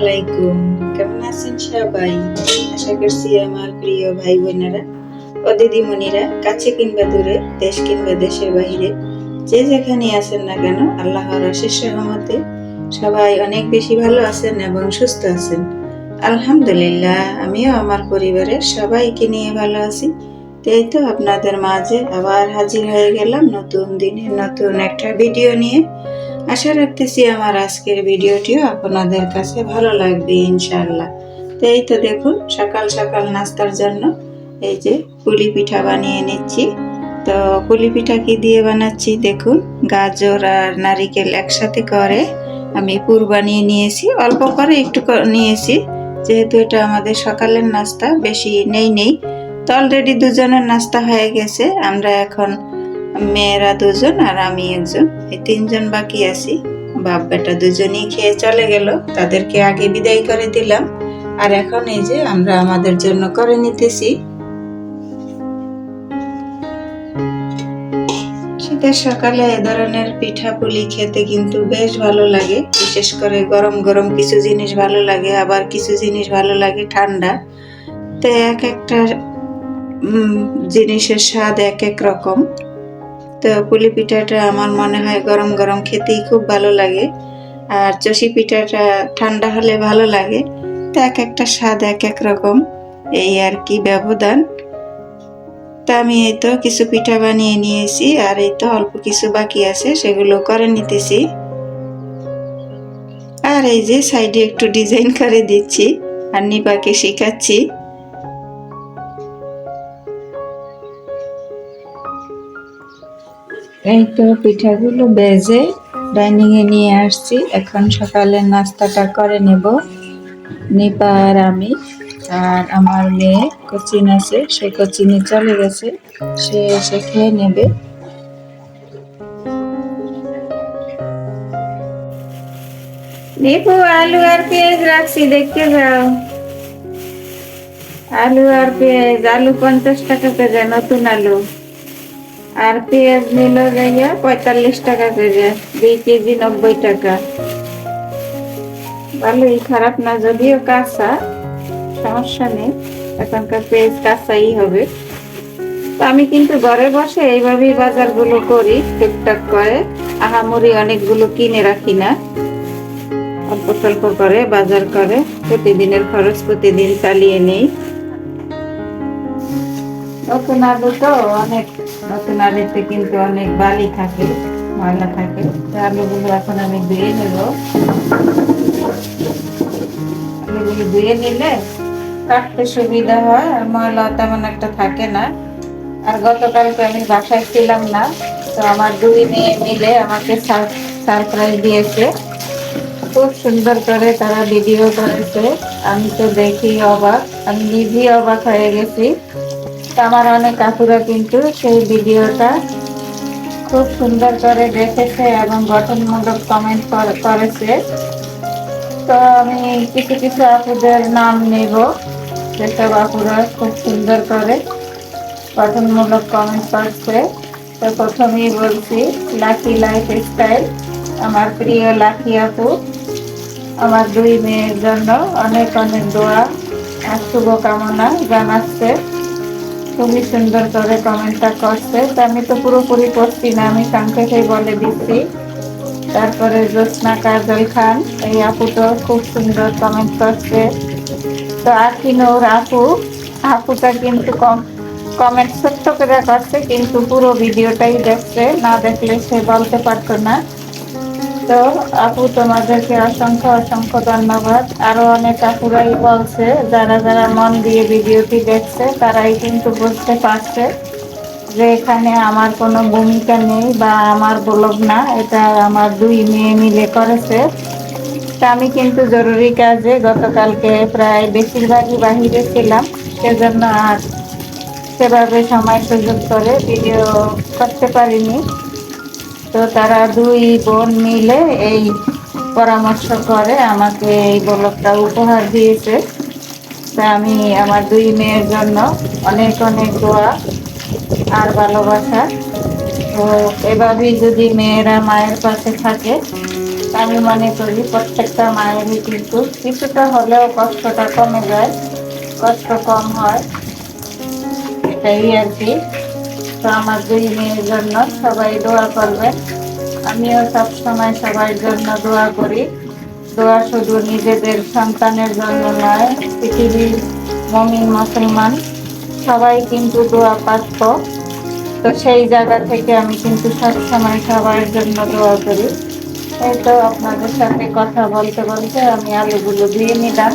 আলাইকুম। কেমন আছেন সবাই? আশা করছি আমার প্রিয় ভাই বোনেরা ও দিদিমণিরা, কাছে কিংবা দূরে, দেশ কিংবা দেশের বাইরে যে যেখানে আছেন না কেন, আল্লাহর অশেষ রহমতে সবাই অনেক বেশি ভালো আছেন এবং সুস্থ আছেন। আলহামদুলিল্লাহ, আমিও আমার পরিবারের সবাইকে নিয়ে ভালো আছি। তাই তো আপনাদের মাঝে আবার হাজির হয়ে গেলাম নতুন দিনের নতুন একটা ভিডিও নিয়ে। আশা রাখতেছি আমার আজকের ভিডিওটিও আপনাদের কাছে ভালো লাগবে ইনশাল্লাহ তো এই তো দেখুন, সকাল সকাল নাস্তার জন্য এই যে পুলি পিঠা বানিয়ে নিচ্ছি। তো পুলি পিঠা কি দিয়ে বানাচ্ছি দেখুন, গাজর আর নারিকেল একসাথে করে আমি পুর বানিয়ে নিয়েছি। অল্প করে একটু নিয়েছি, যেহেতু এটা আমাদের সকালের নাস্তা, বেশি নেই নেই। তো অলরেডি দুজনের নাস্তা হয়ে গেছে, আমরা এখন মেয়েরা দুজন আর আমি একজন। এই তিনজন বাকি আছি। বাপ বেটা দুজনই খেয়ে চলে গেল। তাদেরকে আগে বিদায় করে দিলাম। আর এখন এই যে আমরা আমাদের জন্য করে নিতেছি। শীতের সকালে এ ধরনের পিঠা পুলি খেতে কিন্তু বেশ ভালো লাগে। বিশেষ করে গরম গরম কিছু জিনিস ভালো লাগে, আবার কিছু জিনিস ভালো লাগে ঠান্ডা। তো এক একটা জিনিসের স্বাদ এক এক রকম। তো পুলি পিঠাটা আমার মনে হয় গরম গরম খেতেই খুব ভালো লাগে। আর চষি পিঠাটা ঠান্ডা হলে ভালো লাগে। তো এক একটা স্বাদ এক এক রকম, এই আর কি ব্যবধান। তা আমি এই তো কিছু পিঠা বানিয়ে নিয়েছি, আর এই তো অল্প কিছু বাকি আছে, সেগুলো করে নিতেছি। আর এই যে সাইডে একটু ডিজাইন করে দিচ্ছি, আর নিপাকে শেখাচ্ছি। এই তো পিঠাগুলো বেজে ডাইনিং এ নিয়ে আসছি। এখন সকালের নাস্তাটা করে নেব, নিপা আর আমি। আর আমার মেয়ে কোচিন আছে, সে কোচিনে চলে গেছে, সে এসে খেয়ে নেবে। নিপু, আলু আর পেঁয়াজ রাখছি, দেখতে যাও। আলু আর পেঁয়াজ, আলু পঞ্চাশ টাকা করে নতুন আলু। আর পেঁয়াজ নিল যাইয়া পঁয়তাল্লিশ টাকা করে, দুই কেজি নব্বই টাকা। ভালোই খারাপ না, যদিও কাঁচা, সমস্যা নেই, এখনকার পেঁয়াজ কাঁচাই হবে। তো আমি কিন্তু ঘরে বসে এইভাবেই বাজারগুলো করি, টুকটাক করে, আহামরি অনেকগুলো কিনে রাখি না। অল্প স্বল্প করে, বাজার করে, প্রতিদিনের খরচ প্রতিদিন চালিয়ে নেই। নতুন আলু তো অনেক নতুন আলুতে কিন্তু অনেক বালি থাকে, ময়লা থাকে। তো আলুগুলো এখন আমি ধুয়ে নেব। আলুগুলো ধুয়ে নিলে কাটতে সুবিধা হয়, আর ময়লা তেমন একটা থাকে না। আর গতকালকে আমি বাসায় ছিলাম না, তো আমার দুই মেয়ে মিলে আমাকে সারপ্রাইজ দিয়েছে। খুব সুন্দর করে তারা ভিডিও করেছে। আমি তো দেখি অবাক, আমি নিজেই অবাক হয়ে গেছি। তো আমার অনেক কাকুরা কিন্তু সেই ভিডিওটা খুব সুন্দর করে দেখেছে এবং গঠনমূলক কমেন্ট করেছে। তো আমি কিছু কিছু আপুদের নাম নেব। যেসব আপুরা খুব সুন্দর করে গঠনমূলক কমেন্ট করছে। তো প্রথমেই বলছি লাকি লাইফ স্টাইল আমার প্রিয় লাকি আপু। আমার দুই মেয়ের জন্য অনেক অনেক দোয়া আর শুভকামনা জানাচ্ছে। খুবই সুন্দর করে কমেন্টটা করছে। তো আমি তো পুরোপুরি করছি না, আমি সংক্ষেপে বলে দিচ্ছি। তারপরে জ্যোৎস্না কাজল খান, এই আপু তো খুব সুন্দর কমেন্ট করছে। তো আকিনোর আপু? আপুটা কিন্তু কম কমেন্ট ছোট্ট করে করছে, কিন্তু পুরো ভিডিওটাই দেখছে, না দেখলে সে বলতে পারতো না। আপু, তোমাদেরকে অসংখ্য অসংখ্য ধন্যবাদ। আরও অনেক আপুরাই বলছে, যারা যারা মন দিয়ে ভিডিওটি দেখছে, তারাই কিন্তু বুঝতে পারছে যে এখানে আমার কোনো ভূমিকা নেই বা আমার ব্লগ না, এটা আমার দুই মেয়ে মিলে করেছে। তা আমি কিন্তু জরুরি কাজে গতকালকে প্রায় বেশিরভাগই বাহিরে ছিলাম, সেজন্য আর সেভাবে সময় সুযোগ করে ভিডিও করতে পারিনি। তো তারা দুই বোন মিলে এই পরামর্শ করে আমাকে এই ব্লগটা উপহার দিয়েছে। তা আমি আমার দুই মেয়ের জন্য অনেক অনেক দোয়া আর ভালোবাসা। তো এভাবেই যদি মেয়েরা মায়ের পাশে থাকে, আমি মনে করি প্রত্যেকটা মায়েরই কিন্তু কিছুটা হলেও কষ্টটা কমে যায়, কষ্ট কম হয়। এটাই আর কি। তো আমার দুই মেয়ের জন্য সবাই দোয়া করবেন আমিও সবসময় সবার জন্য দোয়া করি। দোয়া শুধু নিজেদের সন্তানের জন্য নয়, পৃথিবীর মমিন মুসলমান। সবাই কিন্তু দোয়া পাচ্ছ তো সেই জায়গা থেকে আমি কিন্তু সবসময় সবার জন্য দোয়া করি। এই তো আপনাদের সাথে কথা বলতে বলতে আমি আলুগুলো দিয়ে নিলাম।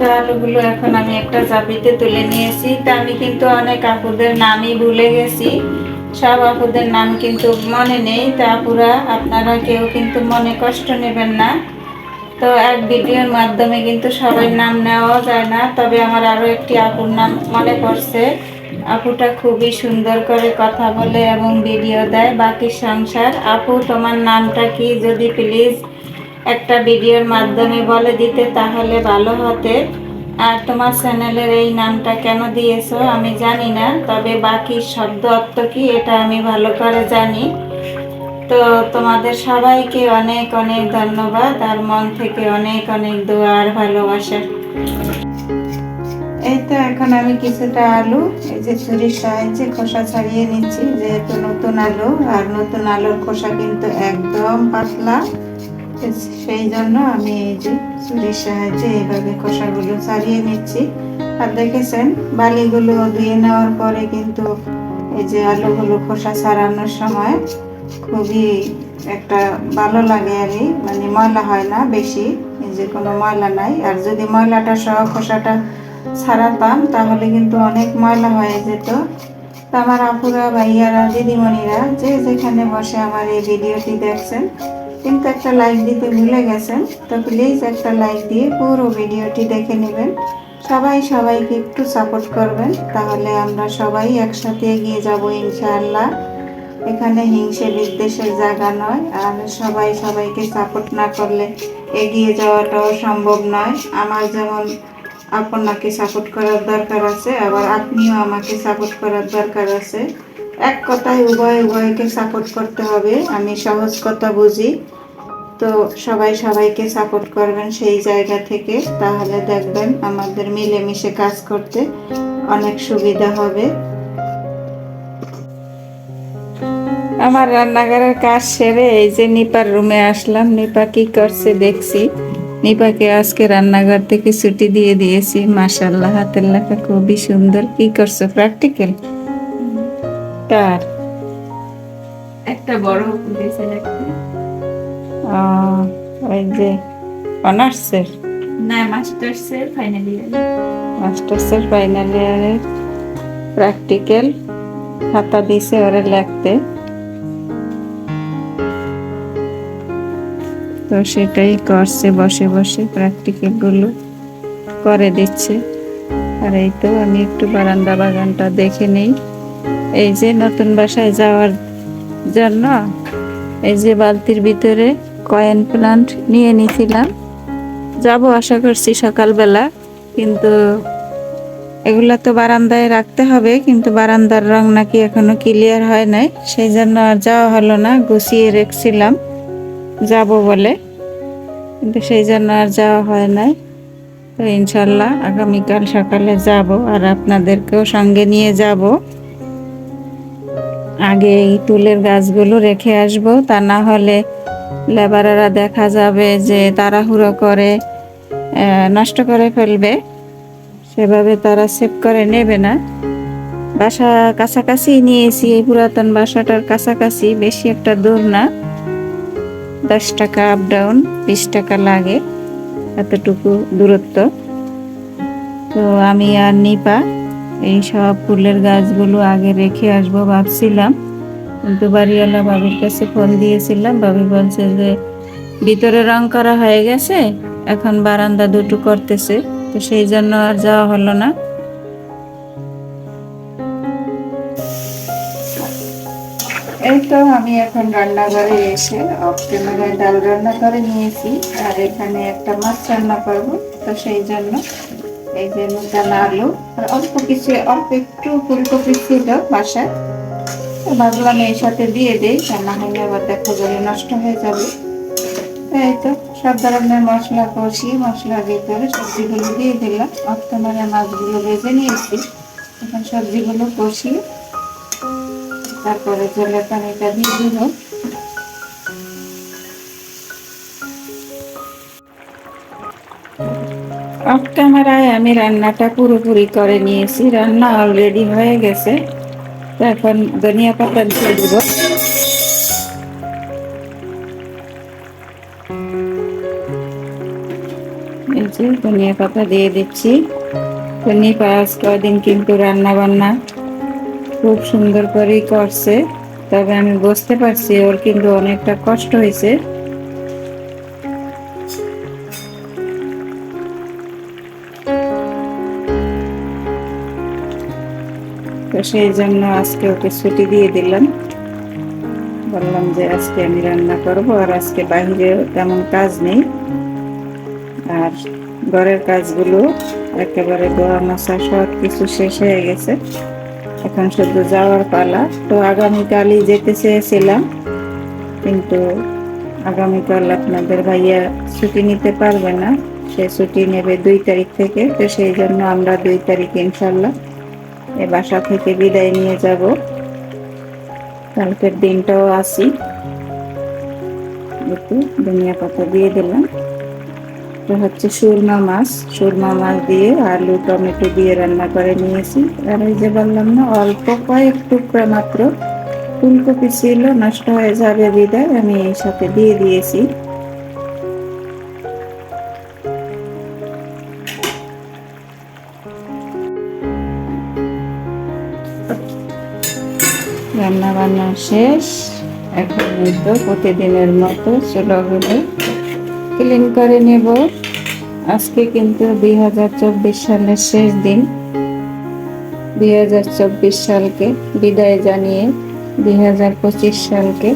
এটা আলুগুলো এখন আমি একটা চাপিতে তুলে নিয়েছি। তা আমি কিন্তু অনেক আপুদের নামই ভুলে গেছি। সব আপুদের নাম কিন্তু মনে নেই। তা আপুরা, আপনারা কেউ কিন্তু মনে কষ্ট নেবেন না। তো এক ভিডিওর মাধ্যমে কিন্তু সবাই নাম নেওয়া যায় না। তবে আমার আরও একটি আপুর নাম মনে পড়ছে। আপুটা খুবই সুন্দর করে কথা বলে এবং ভিডিও দেয়। বাকি সংসার, আপু, তোমার নামটা কি? যদি প্লিজ একটা ভিডিওর মাধ্যমে বলে দিতে, তাহলে ভালো হতে। আর তোমার চ্যানেলের এই নামটা কেন দিয়েছ আমি জানি না, তবে বাকি শব্দ অর্থ কি এটা আমি ভালো করে জানি। তো তোমাদের সবাইকে অনেক অনেক ধন্যবাদ, আর মন থেকে অনেক অনেক দোয়া আর ভালোবাসা। এই তো এখন আমি কিছুটা আলু, এই যে ছুরির সাহায্যে খোসা ছাড়িয়ে নিচ্ছি, যেহেতু নতুন আলু, আর নতুন আলুর খোসা কিন্তু একদম পাতলা। সেই জন্য আমি এই যে ছুরির সাহায্যে এইভাবে খোসাগুলো ছাড়িয়ে নিচ্ছি। আর দেখেছেন, বালিগুলো ধুয়ে নেওয়ার পরে কিন্তু এই যে আলুগুলো খোসা ছাড়ানোর সময় খুবই একটা ভালো লাগে আর মানে ময়লা হয় না বেশি, এই যে কোনো ময়লা নাই। আর যদি ময়লাটা সহ খোসাটা ছাড়াতাম তাহলে কিন্তু অনেক ময়লা হয়ে যেত। আমার আপুরা ভাইয়ারা দিদিমণিরা যে যেখানে বসে আমার এই ভিডিওটি দেখছেন কিন্তু একটা লাইক দিতে ভুলে গেছেন, তো প্লিজ একটা লাইক দিয়ে পুরো ভিডিওটি দেখে নেবেন। সবাই সবাইকে একটু সাপোর্ট করবেন, তাহলে আমরা সবাই একসাথে এগিয়ে যাব ইনশাআল্লাহ। এখানে হিংসে বিদ্বেষের জায়গা নয়, আর সবাই সবাইকে সাপোর্ট না করলে এগিয়ে যাওয়াটাও সম্ভব নয়। আমার যেমন আপনাকে সাপোর্ট করার দরকার আছে, আবার আপনিও আমাকে সাপোর্ট করার দরকার আছে। এক কথায় উভয় উভয়কে সাপোর্ট করতে হবে। আমি সহজ কথা বুঝি। তো সবাই সবাইকে সাপোর্ট করবেন সেই জায়গা থেকে। তাহলে দেখবেন আমাদের মিলেমিশে কাজ করতে অনেক সুবিধা হবে। আমার রান্নাঘরের কাজ সেরে এই যে নিপার রুমে আসলাম। নিপা কি করছে দেখছি। নিপাকে আজকে রান্নাঘর থেকে ছুটি দিয়ে দিয়েছি। মাশাল্লাহ হাতের লেখা খুবই সুন্দর। কি করছ? প্র্যাকটিক্যাল কার একটা বড় দিয়েছে একটা আহ, ওই যে অনার্সের? না মাস্টার্সের ফাইনাল ইয়ার মাস্টার্সের ফাইনাল ইয়ারের প্র্যাকটিক্যাল খাতা দিছে ওরে লিখতে। তো সেটাই করছে বসে বসে প্র্যাকটিক্যালগুলো করে দিচ্ছে। আর এই তো আমি একটু বারান্দা বাগানটা দেখে নেই। এই যে নতুন বাসায় যাওয়ার জন্য এই যে বালতির ভিতরে কয়েন প্লান্ট নিয়ে নিছিলাম। যাব আশা করছি সকালবেলা, কিন্তু এগুলা তো বারান্দায় রাখতে হবে, কিন্তু বারান্দার রং নাকি এখনও ক্লিয়ার হয় নাই। সেই জন্য আর যাওয়া হলো না, গুছিয়ে রেখেছিলাম, যাব বলে। কিন্তু সেই জন্য আর যাওয়া হয় নাই। তো ইনশাল্লাহ আগামীকাল সকালে যাব আর আপনাদেরকেও সঙ্গে নিয়ে যাব। আগে এই তুলের গাছগুলো রেখে আসব, তা না হলে লেবারেরা দেখা যাবে যে তাড়াহুড়ো করে নষ্ট করে ফেলবে। সেভাবে তারা সেভ করে নেবে না। বাসা কাছাকাছি নিয়েছি, এই পুরাতন বাসাটার কাছাকাছি, বেশি একটা দূর না। দশ টাকা আপ ডাউন বিশ টাকা লাগে, এতটুকু দূরত্ব। তো আমি আর নিপা এই সব ফুলের গাছগুলো আগে রেখে আসব ভাবছিলাম। কিন্তু বাড়িওয়ালা বাবির কাছে ফোন দিয়েছিলাম। বাবি বলছে যে, ভিতরে রং করা হয়ে গেছে, এখন বারান্দা দুটো করতেছে, তো সেই জন্য আর যাওয়া হলো না। এই তো আমি এখন রান্নাঘরে এসে অফ ডাল রান্না করে নিয়েছি। আর এখানে একটা মাছ রান্না করব, তো সেই জন্য এই যে নতুন আলু। অল্প কিছু, অল্প একটু ফুলকপি ছিল বাসায়। তো ভাবলাম এর সাথে দিয়ে দিই আর না হলে আবার দেখা নষ্ট হয়ে যাবে। এই তো, সব ধরনের মশলা কষিয়ে মশলার ভিতরে সবজিগুলো দিয়ে দিলাম। অক্টোবরে মাছগুলো ভেজে নিয়েছি। এখন সবজিগুলো কষিয়ে তারপরে জলের পানিটা দিয়ে দিব অফ ক্যামেরায় আমি রান্নাটা পুরোপুরি করে নিয়েছি। রান্না অলরেডি হয়ে গেছে। তো এখন ধনিয়া পাতা দিয়ে দিব। এই যে ধনিয়া পাতা দিয়ে দিচ্ছি। ধনিয়া পাঁচ কদিন কিন্তু রান্না বান্না খুব সুন্দর করেই করছে। তবে আমি বুঝতে পারছি ওর কিন্তু অনেকটা কষ্ট হয়েছে। সেই জন্য আজকে ওকে ছুটি দিয়ে দিলাম। বললাম যে আজকে আমি রান্না করব আর আজকে বাইরে তেমন কাজ নেই। আর ঘরের কাজগুলো একেবারে দোয়া মশা সব কিছু শেষ হয়ে গেছে। এখন শুধু যাওয়ার পালা। তো আগামীকালই যেতে চেয়েছিলাম, কিন্তু আগামীকাল আপনাদের ভাইয়া ছুটি নিতে পারবে না। সে ছুটি নেবে দুই তারিখ থেকে, তো সেই জন্য আমরা দুই তারিখ ইনশাল্লাহ এ বাসা থেকে বিদায় নিয়ে যাব। কালকের দিনটাও আসি একটু ধনিয়া পাতা দিয়ে দিলাম। তো হচ্ছে সুরমা মাছ। সুরমা মাছ দিয়ে আলু, টমেটো দিয়ে রান্না করে নিয়েছি। আর এই যে বললাম না, অল্প কয়েক টুকরা মাত্র। ফুলকপি ছিল, নষ্ট হয়ে যাবে বিদায়, আমি এই সাথে দিয়ে দিয়েছি। রান্না শেষ। এখন তো প্রতিদিনের মতো চুলোগুলো ক্লিন করে নেব। আজকে কিন্তু দুই হাজার চব্বিশ সালের শেষ দিন। দুই হাজার চব্বিশ সালকে বিদায় জানিয়ে দুই হাজার পঁচিশ সালকে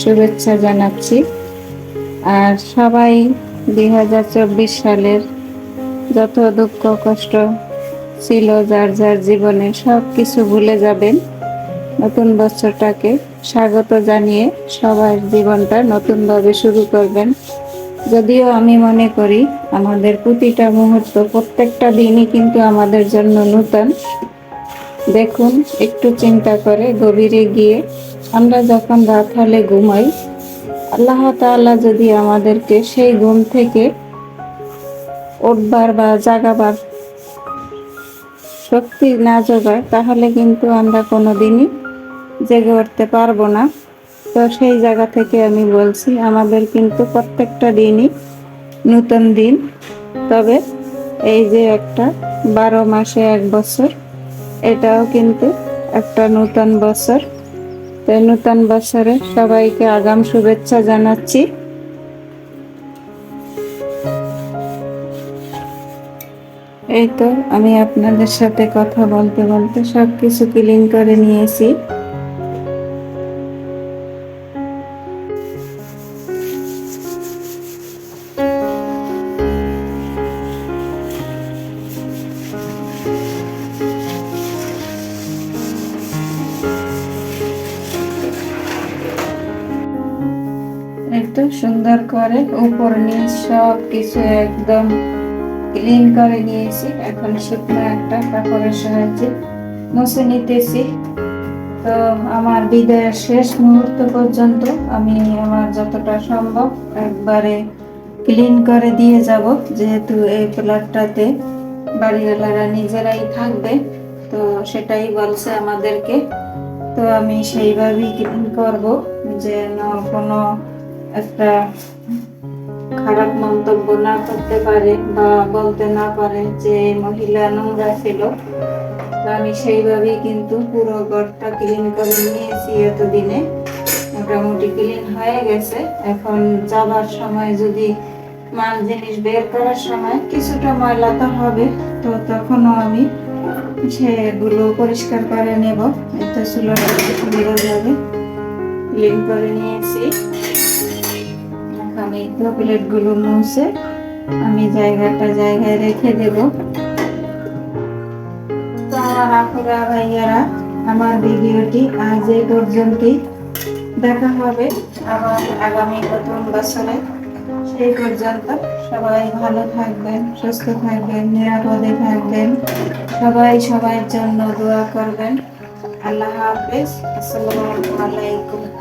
শুভেচ্ছা জানাচ্ছি। আর সবাই দুই হাজার চব্বিশ সালের যত দুঃখ কষ্ট ছিল, যার যার জীবনে সব কিছু ভুলে যাবেন। নতুন বছরটাকে স্বাগত জানিয়ে সবার জীবনটা নতুনভাবে শুরু করবেন। যদিও আমি মনে করি, আমাদের প্রতিটা মুহূর্ত প্রত্যেকটা দিনই কিন্তু আমাদের জন্য নূতন। দেখুন, একটু চিন্তা করে গভীরে গিয়ে আমরা যখন রাত হলে ঘুমাই, আল্লাহ তাআলা যদি আমাদেরকে সেই ঘুম থেকে উঠবার বা জাগাবার শক্তি না জোগায় তাহলে কিন্তু আমরা কোনোদিনই জেগে উঠতে পারব না। তো সেই জায়গা থেকে আমি বলছি, আমাদের কিন্তু প্রত্যেকটা দিনই নতুন দিন। তবে এই যে একটা বারো মাসে এক বছর, এটাও কিন্তু একটা নূতন বছর। তো নূতন বছরে সবাইকে আগাম শুভেচ্ছা জানাচ্ছি। এই তো আমি আপনাদের সাথে কথা বলতে বলতে সব কিছু ক্লিন করে নিয়েছি। একটু সুন্দর করে উপর নিচ সব কিছু একদম ক্লিন করে নিয়েছি। এখন শুকনো একটা কাপড়ের সাহায্যে মুছে নিতেছি। তো আমার বিদায়ের শেষ মুহূর্ত পর্যন্ত আমি আমার যতটা সম্ভব একবারে ক্লিন করে দিয়ে যাব। যেহেতু এই প্লটটাতে বাড়িওয়ালারা নিজেরাই থাকবে, তো সেটাই বলছে আমাদেরকে। তো আমি সেইভাবেই ক্লিন করব। যেন কোনো একটা খারাপ মন্তব্য না করতে পারে বা বলতে না পারে যে মহিলা নোংরা ছিল, তো আমি সেইভাবেই কিন্তু পুরো ঘরটা ক্লিন করে নিয়েছি এতদিনে। মোটামুটি ক্লিন হয়ে গেছে। এখন যাবার সময় যদি মাল জিনিস বের করার সময় কিছুটা ময়লা তো হবে, তো তখনও আমি সেগুলো পরিষ্কার করে নেব। এটা চুলোটা যাবে ক্লিন করে নিয়েছি। আমি প্লেটগুলো মুছে আমি জায়গাটা জায়গায় রেখে দেব। তো আমার ভাইয়ারা, আমার ভিডিওটি আজ এই পর্যন্তই। দেখা হবে আবার আগামী নতুন বছরে। সেই পর্যন্ত সবাই ভালো থাকবেন, সুস্থ থাকবেন, নিরাপদে থাকবেন। সবাই সবার জন্য দোয়া করবেন। আল্লাহ হাফেজ। আসসালামু আলাইকুম।